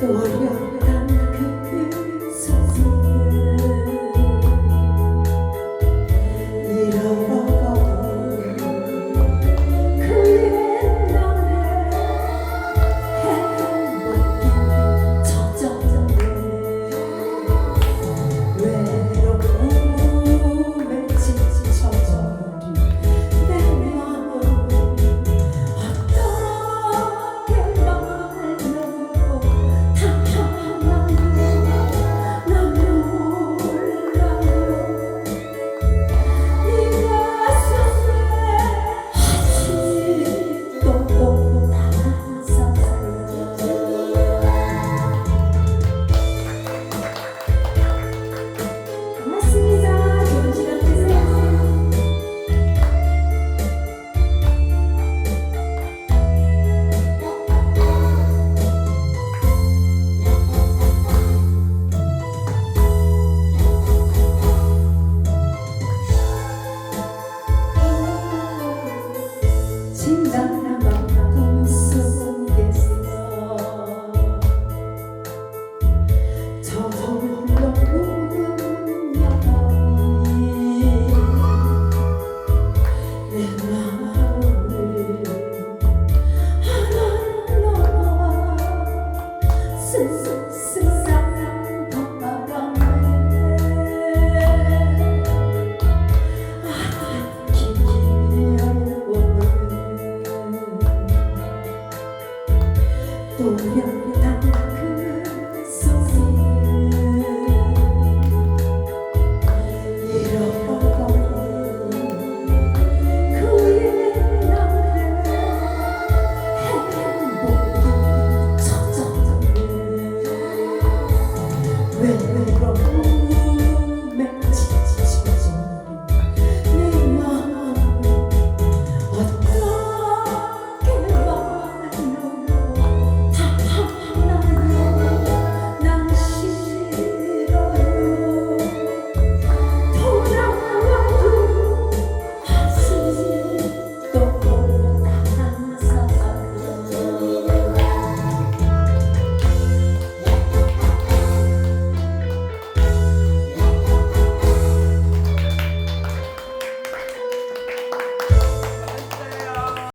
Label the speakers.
Speaker 1: 等会 지나간 바꿈 속에서 저절로 흘러오는 야밤이 내 마음